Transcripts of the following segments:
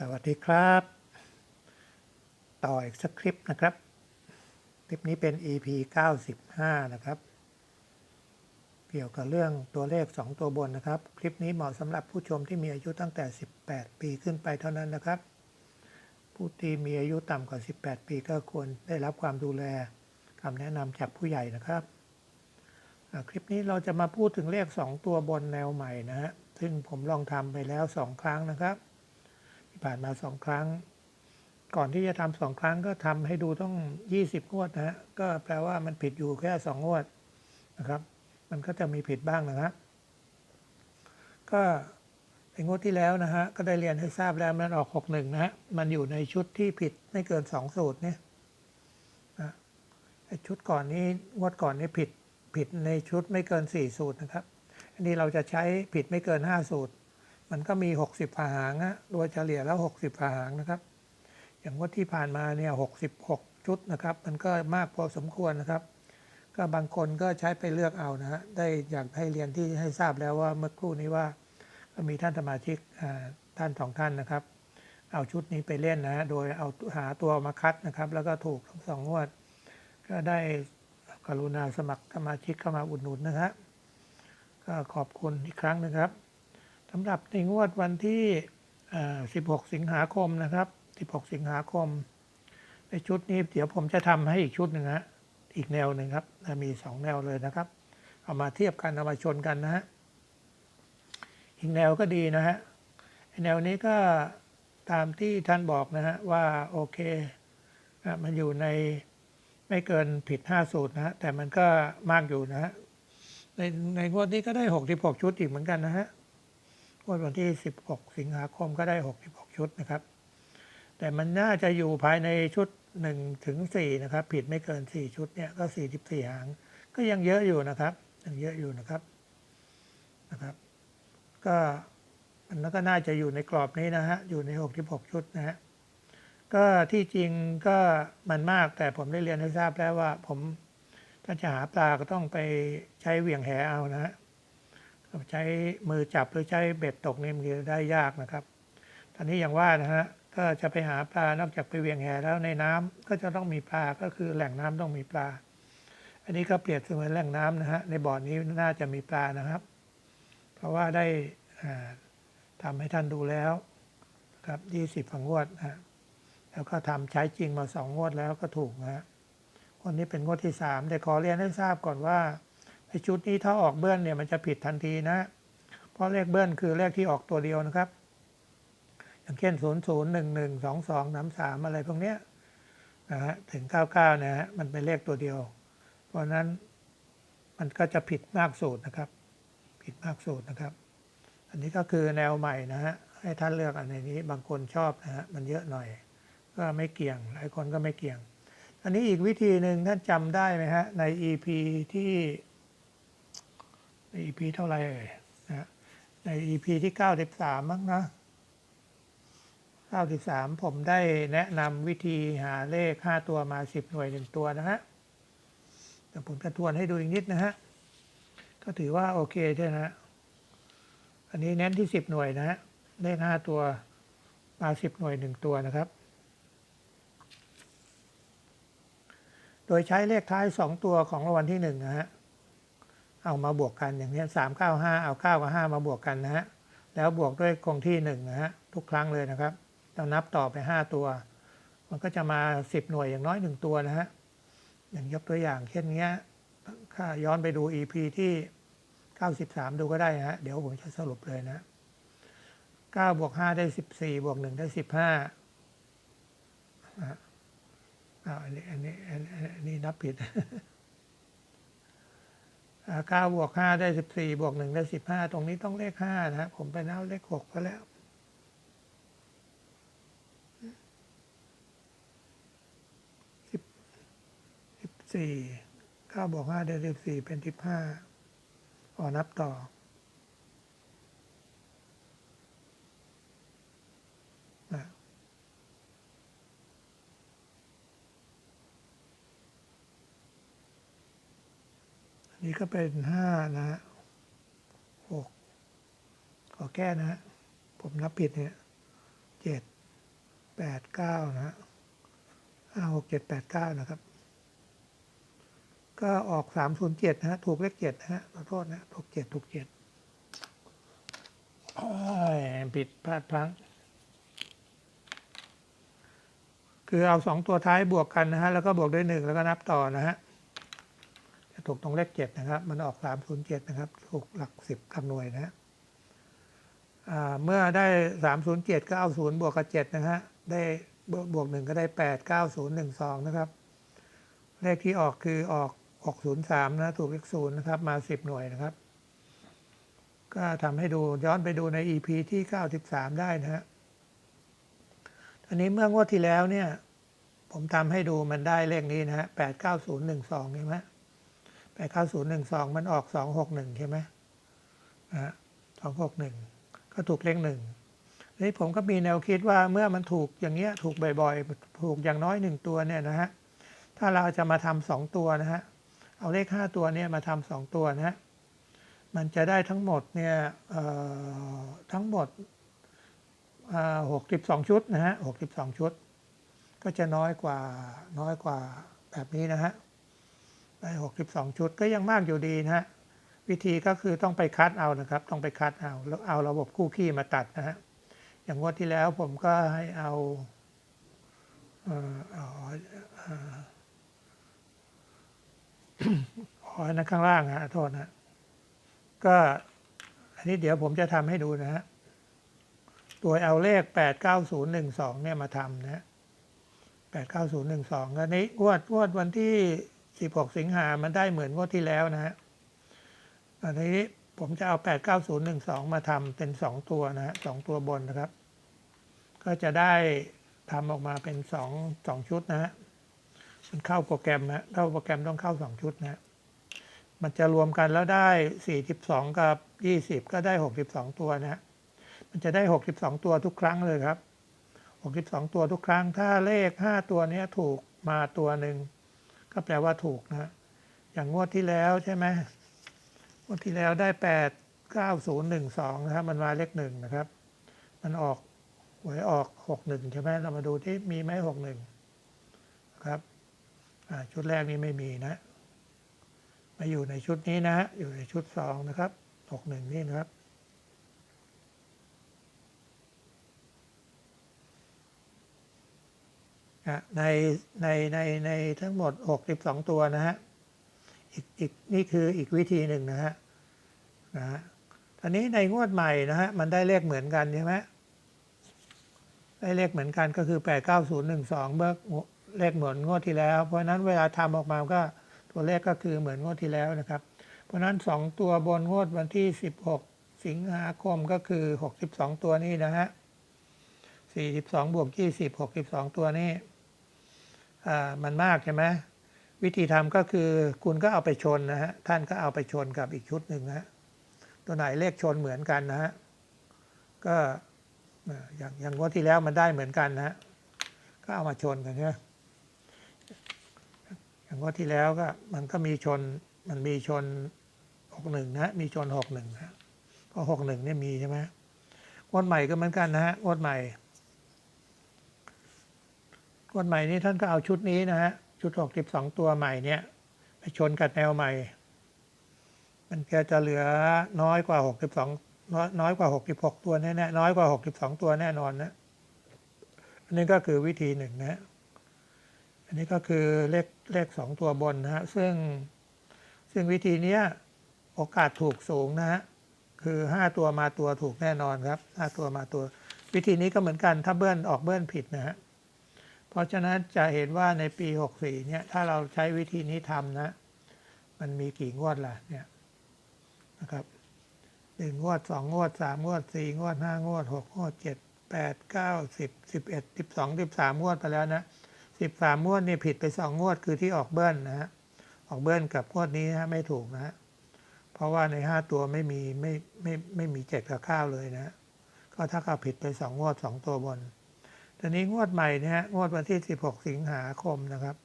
สวัสดีครับ ต่ออีกสักคลิปนะครับ คลิปนี้เป็น EP 95 นะครับ เกี่ยวกับเรื่องตัวเลข 2 ตัวบนนะครับ คลิปนี้เหมาะสำหรับผู้ชมที่มีอายุตั้งแต่ 18 ปีขึ้นไปเท่านั้นนะครับ ผู้ที่มีอายุต่ำกว่า 18 ปีก็ควรได้รับความดูแลคำแนะนำจากผู้ใหญ่นะครับ คลิปนี้เราจะมาพูดถึงเลข 2 ตัวบนแนวใหม่นะฮะ ซึ่งผมลองทำไปแล้ว 2 ครั้งนะครับ ที่ผ่านมาสองครั้ง ก่อนที่จะทำสองครั้งก็ทำให้ดูต้อง 20 งวดนะฮะก็แปลว่ามันผิดอยู่แค่สองงวดนะครับ มันก็จะมีผิดบ้างนะครับ ก็ในงวดที่แล้วนะฮะก็ได้เรียนให้ทราบแล้วมันออก 61 นะฮะมันอยู่ในชุดที่ผิดไม่เกิน 2 สูตรเนี่ยนะชุดก่อนนี้งวดก่อนนี้ผิดผิดในชุดไม่เกิน 4 สูตรนะครับ อันนี้เราจะใช้ผิดไม่เกิน 5 สูตร มันก็มี 60ฝาหางอะโดยเฉลี่ยแล้ว 60ฝาหางนะครับ อย่างว่าที่ผ่านมาเนี่ย 66 ชุดนะครับ มันก็มากพอสมควรนะครับ ก็บางคนก็ใช้ไปเลือกเอานะฮะ ได้อยากให้เรียนที่ให้ทราบแล้วว่าเมื่อครู่นี้ว่าก็มีท่านสมาชิกท่านสองท่านนะครับ เอาชุดนี้ไปเล่นนะฮะโดยเอาหาตัวมาคัดนะครับ แล้วก็ถูกทั้งสองงวด ก็ได้กรุณาสมัครสมาชิกเข้ามาอุดหนุนนะครับก็ขอบคุณอีกครั้งนะครับำหรับในงวดวันที่ 16 สิงหาคมนะครับ 16 สิงหาคม ในชุดนี้เดี๋ยวผมจะทำให้อีกชุดหนึ่งฮะอีกแนวหนึ่งครับ มี2แนวเลยนะครับ เอามาเทียบกัน เอามาชนกันนะฮะ อีกแนวก็ดีนะฮะ แนวนี้ก็ตามที่ท่านบอกนะฮะว่าโอเคอะมันอยู่ในไม่เกินผิด 5 สูตรนะฮะ แต่มันก็มากอยู่นะฮะ ในในงวดนี้ก็ได้ 66 ชุดอีกเหมือนกันนะฮะ งวดวันที่ 16 สิงหาคมก็ได้ 66 ชุดนะครับ แต่มันน่าจะอยู่ภายในชุด 1 ถึง 4 นะครับ ผิดไม่เกิน 4 ชุดเนี่ยก็ 44 หาง ก็ยังเยอะอยู่นะครับ ยังเยอะอยู่นะครับนะครับ ก็มันก็น่าจะอยู่ในกรอบนี้นะฮะ อยู่ใน 66 ชุดนะฮะ ก็ที่จริงก็มันมากแต่ผมได้เรียนให้ทราบแล้วว่าผมถ้าจะหาปลาก็ต้องไปใช้เหวี่ยงแหเอานะฮะ ใช้มือจับหรือใช้เบ็ดตกนี่มันจะได้ยากนะครับ ตอนนี้อย่างว่านะฮะก็จะไปหาปลานอกจากไปเวียงแหแล้วในน้ำก็จะต้องมีปลาก็คือแหล่งน้ำต้องมีปลา อันนี้ก็เปรียบเสมือนแหล่งน้ำนะฮะในบ่อนี้น่าจะมีปลานะครับ เพราะว่าได้อ่าทำให้ท่านดูแล้วครับยี่สิบฝังงวดนะฮะแล้วก็ทำใช้จริงมาสองงวดแล้วก็ถูกนะฮะคนนี้เป็นงวดที่สามแต่ขอเรียนให้ทราบก่อนว่า ในชุดนี้ถ้าออกเบิ้ลเนี่ยมันจะผิดทันทีนะ เพราะเลขเบิ้ลคือเลขที่ออกตัวเดียวนะครับ อย่างเช่น 0 0 1 1 2 2 3 3 อะไรพวกเนี้ยนะฮะถึง 99 นะฮะมันเป็นเลขตัวเดียว เพราะนั้นมันก็จะผิดมากสูตรนะครับ ผิดมากสูตรนะครับ อันนี้ก็คือแนวใหม่นะฮะให้ท่านเลือกอันนี้บางคนชอบนะฮะมันเยอะหน่อย ก็ไม่เกี่ยง หลายคนก็ไม่เกี่ยง อันนี้อีกวิธีหนึ่งท่านจำได้ไหมฮะใน EP ที่ EP เท่าไหร่เอ่ยนะใน EP ที่ 93 มั้งนะ 93 ผมได้แนะนำวิธีหาเลข 5 ตัวมา 10 หน่วย 1 ตัวนะฮะแต่ผมจะทวนให้ดูอีกนิดนะฮะ ก็ถือว่าโอเคใช่นะฮะ อันนี้เน้นที่ 10 หน่วยนะฮะ เลข 5 ตัวมา 10 หน่วย 1 ตัวนะครับโดยใช้เลขท้าย 2 ตัวของรางวัลที่1นะฮะ เอามาบวกกันอย่างนี้สามเก้าห้าเอาเก้ากับห้ามาบวกกันนะฮะแล้วบวกด้วยคงที่หนึ่งนะฮะทุกครั้งเลยนะครับเรานับต่อไปห้าตัว มันก็จะมาสิบหน่วยอย่างน้อยหนึ่งตัวนะฮะอย่างยกตัวอย่างเช่นเนี้ยถ้าย้อนไปดู EP ที่ 93 ดูก็ได้นะฮะ เดี๋ยวผมจะสรุปเลยนะ 9 บวก 5 ได้ 14 บวก 1 ได้ 15อ่าวอันนี้อันนี้อันนี้อันนี้นับผิด เก้าบวกห้าได้สิบสี่บวกหนึ่งได้สิบห้าตรงนี้ต้องเลขห้านะฮะผมไปนับเลขหกก็แล้วสิบสี่เก้าบวกห้าได้สิบสี่เป็นสิบห้าอ่อนับต่อ นนี้ก็เป็นห้านะฮะหกขอแก้นะฮะผมนับผิดเนี่ยเจ็ดแปดเก้านะฮะห้าหกเจ็ดแปดเก้านะครับ ก็ออกสามศูนย์เจ็ดนะฮะถูกเลขเจ็ดนะฮะขอโทษนะถูกเจ็ดถูกเจ็ดอ้ยผิดพลาดพลั้ง คือเอาสองตัวท้ายบวกกันนะฮะ แล้วก็บวกด้วยหนึ่งแล้วก็นับต่อนะฮะ ถูกตรงเลขเจ็ดนะครับ มันออกสามศูนย์เจ็ดนะครับ ถูกหลักสิบคำนวยนะฮะเมื่อได้สามศูนย์เจ็ดก็เอาศูนย์บวกกับเจ็ดนะฮะ ได้บวกหนึ่งก็ได้แปดเก้าศูนย์หนึ่งสองนะครับ เลขที่ออกคือออกออกศูนย์สามนะ ถูกเลขศูนย์นะครับ มาสิบหน่วยนะครับ ก็ทำให้ดูย้อนไปดูใน EP ที่เก้าสิบสามได้นะฮะทีนี้เมื่องวดที่แล้วเนี่ย ผมทำให้ดูมันได้เลขนี้นะฮะแปดเก้าศูนย์หนึ่งสองใช่ไหม แปดเก้าศูนย์หนึ่งสองมันออกสองหกหนึ่งใช่ไหมนะฮะสองหกหนึ่งก็ถูกเลขหนึ่งนี่ผมก็มีแนวคิดว่าเมื่อมันถูกอย่างเงี้ยถูกบ่อยๆ ถูกอย่างน้อยหนึ่งตัวเนี่ยนะฮะถ้าเราจะมาทำสองตัวนะฮะเอาเลขห้าตัวเนี่ยมาทำสองตัวนะฮะมันจะได้ทั้งหมดเนี่ยเอ่อทั้งหมดหกสิบสองชุดนะฮะหกสิบสองชุด ก็จะน้อยกว่าน้อยกว่าแบบนี้นะฮะ ได้หกสิบสองชุดก็ยังมากอยู่ดีนะฮะวิธีก็คือต้องไปคัดเอานะครับ ต้องไปคัดเอาแล้วเอาระบบคู่ขี้มาตัดนะฮะอย่างงวดที่แล้วผมก็ให้เอาเอ่ออาเอ่อขออันนั้นข้างล่างฮะโทษนะก็อันนี้เดี๋ยวผมจะทำให้ดูนะฮะตัวเอาเลขแปดเก้าศูนย์หนึ่งสองเนี่ยมาทำนะฮะแปดเก้าศูนย์หนึ่งสองอันนี้งวดงวดวันที่ สิบหกสิงหามันได้เหมือนงวดที่แล้วนะฮะอันนี้ผมจะเอา 89012 มาทำเป็น 2 ตัวนะฮะสองตัวบนนะครับ ก็จะได้ทำออกมาเป็น2 2ชุดนะฮะมันเข้าโปรแกรมนะเข้าโปรแกรมต้องเข้า 2 ชุดนะมันจะรวมกันแล้วได้ 42 กับ 20 ก็ได้ 62 ตัวนะฮะมันจะได้ 62 ตัวทุกครั้งเลยครับ 62 ตัวทุกครั้ง ถ้าเลข 5 ตัวนี้ถูกมาตัวหนึ่ง ก็แปลว่าถูกนะฮะอย่างงวดที่แล้วใช่ไหมงวดที่แล้วได้แปดเก้าศูนย์หนึ่งสองนะครับ มันมาเลขหนึ่งนะครับ มันออกหวยออกหกหนึ่งใช่ไหมเรามาดูที่มีไหมหกหนึ่งครับชุดแรกนี้ไม่มีนะ มาอยู่ในชุดนี้นะ อยู่ในชุดสองนะครับหกหนึ่งนี่นะครับ อะ ในในในในทั้งหมด 62 ตัวนะฮะอีกอีกนี่คืออีกวิธีหนึ่งนะฮะนะฮะทีนี้ในงวดใหม่นะฮะมันได้เลขเหมือนกันใช่ไหมได้เลขเหมือนกันก็คือ 89012เบิกเลขเหมือนงวดที่แล้ว เพราะนั้นเวลาทำออกมาก็ตัวเลขก็คือเหมือนงวดที่แล้วนะครับ เพราะนั้น 2 ตัวบนงวดวันที่ 16 สิงหาคมก็คือ 62 ตัวนี้นะฮะ42บวก20 62 ตัวนี้ มันมากใช่ไหมวิธีทำก็คือคุณก็เอาไปชนนะฮะท่านก็เอาไปชนกับอีกชุดหนึ่งนะฮะตัวไหนเลขชนเหมือนกันนะฮะก็อย่างอย่างงวดที่แล้วมันได้เหมือนกันนะฮะก็เอามาชนกันใช่ไหมอย่างงวดที่แล้วก็มันก็มีชนมันมีชนหกหนึ่งนะมีชนหกหนึ่งนะเพราะหกหนึ่งเนี่ยมีใช่ไหมงวดใหม่ก็เหมือนกันนะฮะงวดใหม่ วดใหม่นี้ท่านก็เอาชุดนี้นะฮะ ชุดหกสิบสองตัวใหม่เนี่ย ไปชนกับแนวใหม่ มันก็จะเหลือน้อยกว่าหกสิบสองน้อยน้อยกว่าหกสิบหกตัวแน่ๆน้อยกว่าหกสิบสองตัวแน่นอนนะอันนี้ก็คือวิธีหนึ่งนะฮะอันนี้ก็คือเลขเลขสองตัวบนนะฮะ ซึ่งซึ่งวิธีเนี้ยโอกาสถูกสูงนะฮะ คือห้าตัวมาตัวถูกแน่นอนครับห้าตัวมาตัว วิธีนี้ก็เหมือนกันถ้าเบิ้ลออกเบิ้ลผิดนะฮะ เพราะฉะนั้นจะเห็นว่าในปี 64 เนี่ย ถ้าเราใช้วิธีนี้ทำนะ มันมีกี่งวดล่ะเนี่ยนะครับหนึ่งงวดสองงวดสามงวดสี่งวดห้างวดหกงวดเจ็ดแปดเก้าสิบสิบเอ็ดสิบสองสิบสามงวดไปแล้วนะสิบสามงวดนี่ผิดไปสองงวดคือที่ออกเบิ้ลนะฮะออกเบิ้ลกับงวดนี้นะฮะไม่ถูกนะฮะเพราะว่าในห้าตัวไม่มีไม่ไม่ไม่มีเจ็ดกับข้าวเลยนะฮะก็ถ้ากับผิดไปสองงวดสองตัวบน ตอนนี้งวดใหม่เนี่ยฮะงวดวันที่ 16 สิงหาคมนะครับ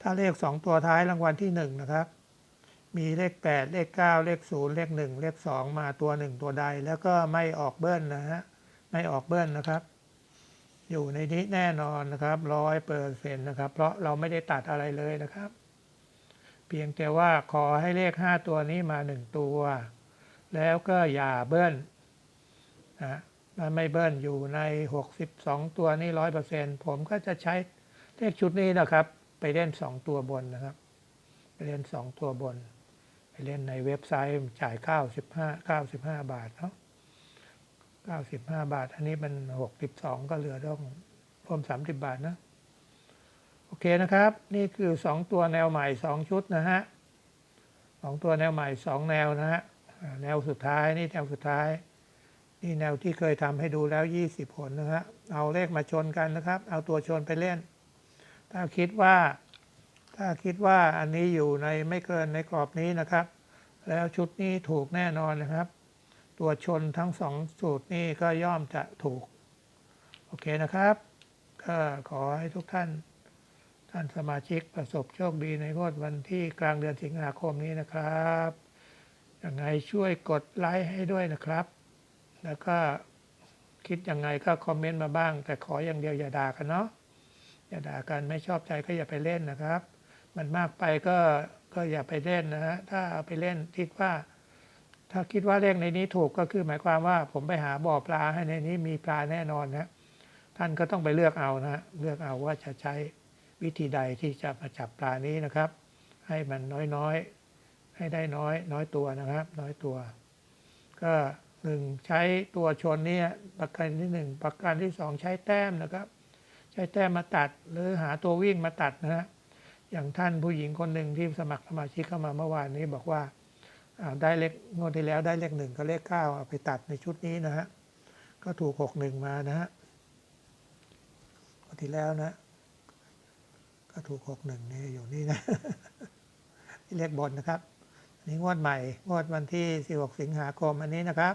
ถ้าเลข 2 ตัวท้ายรางวัลที่ 1 นะครับ มีเลข 8 เลข 9 เลข 0 เลข 1 เลข 2 มาตัว 1 ตัวใด แล้วก็ไม่ออกเบิ้ลนะฮะไม่ออกเบิ้ลนะครับ อยู่ในนี้แน่นอนนะครับร้อยเปอร์เซ็นต์นะครับ เพราะเราไม่ได้ตัดอะไรเลยนะครับ เพียงแต่ว่าขอให้เลขห้าตัวนี้มาหนึ่งตัว แล้วก็อย่าเบิ้ลนะ ไม่เบิ้ลอยู่ใน 62 ตัวนี้ร้อยเปอร์เซ็นต์ผมก็จะใช้เลขชุดนี้นะครับ ไปเล่น 2 ตัวบนนะครับ ไปเล่น 2 ตัวบน ไปเล่นในเว็บไซต์จ่าย 95 95 บาทเนาะ95 บาท อันนี้มัน 62 ก็เหลือต้องเพิ่ม30 บาทนะ โอเคนะครับ นี่คือ 2 ตัวแนวใหม่ 2 ชุดนะฮะสองตัวแนวใหม่ 2 แนวนะฮะ แนวสุดท้ายนี่แนวสุดท้าย นี่แนวที่เคยทำให้ดูแล้ว 20 ผลนะฮะ เอาเลขมาชนกันนะครับ เอาตัวชนไปเล่น ถ้าคิดว่า ถ้าคิดว่าอันนี้อยู่ในไม่เกินในกรอบนี้นะครับ แล้วชุดนี้ถูกแน่นอนนะครับ ตัวชนทั้งสองสูตรนี้ก็ย่อมจะถูก โอเคนะครับ ก็ขอให้ทุกท่าน ท่านสมาชิกประสบโชคดีในงวดวันที่กลางเดือนสิงหาคมนี้นะครับยังไงช่วยกดไลค์ให้ด้วยนะครับ แล้วก็คิดยังไงก็คอมเมนต์มาบ้าง แต่ขออย่างเดียวอย่าด่ากันเนาะอย่าด่ากันไม่ชอบใจก็อย่าไปเล่นนะครับ มันมากไปก็ก็อย่าไปเล่นนะฮะถ้าเอาไปเล่นคิดว่า ถ้าคิดว่าเลขในนี้ถูกก็คือหมายความว่า ผมไปหาบ่อปลาให้ในนี้มีปลาแน่นอนนะท่านก็ต้องไปเลือกเอานะฮะเลือกเอาว่าจะใช้วิธีใดที่จะมาจับปลานี้นะครับ ให้มันน้อยๆให้ได้น้อย น้อยตัวนะครับ น้อยตัว ก็ หนึ่งใช้ตัวชนเนี่ยประการที่หนึ่งประการที่สองใช้แต้มนะครับ ใช้แต้มมาตัดหรือหาตัววิ่งมาตัดนะฮะอย่างท่านผู้หญิงคนหนึ่งที่สมัครสมาชิกเข้ามาเมื่อวานนี้บอกว่าได้เลขงวดที่แล้วได้เลขหนึ่งกับเลขเก้าเอาไปตัดในชุดนี้นะฮะก็ถูกหกหนึ่งมานะฮะงวดที่แล้วนะ ก็ถูกหกหนึ่งนี่อยู่นี่นะที่เลขบนนะครับนี้งวดใหม่ งวดวันที่ 16 สิงหาคมอันนี้นะครับ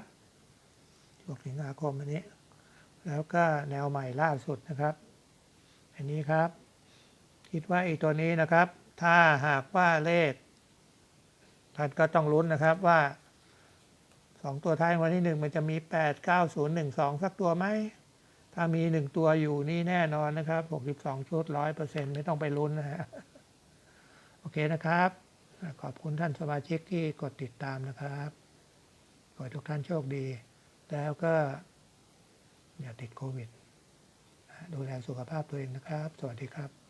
16สิงหาคมอันนี้ แล้วก็แนวใหม่ล่าสุดนะครับ อันนี้ครับ คิดว่าอีกตัวนี้นะครับ ถ้าหากว่าเลขท่านก็ต้องลุ้นนะครับว่าสองตัวท้ายวันที่หนึ่งมันจะมี 8 9 0 1 2 สักตัวไหม ถ้ามีหนึ่งตัวอยู่นี่แน่นอนนะครับ 62 ชุด 100%ไม่ต้องไปลุ้นนะฮะโอเคนะครับ ขอบคุณท่านสมาชิกที่กดติดตามนะครับ ขอให้ทุกท่านโชคดี แล้วก็อย่าติดโควิด ดูแลสุขภาพตัวเองนะครับ สวัสดีครับ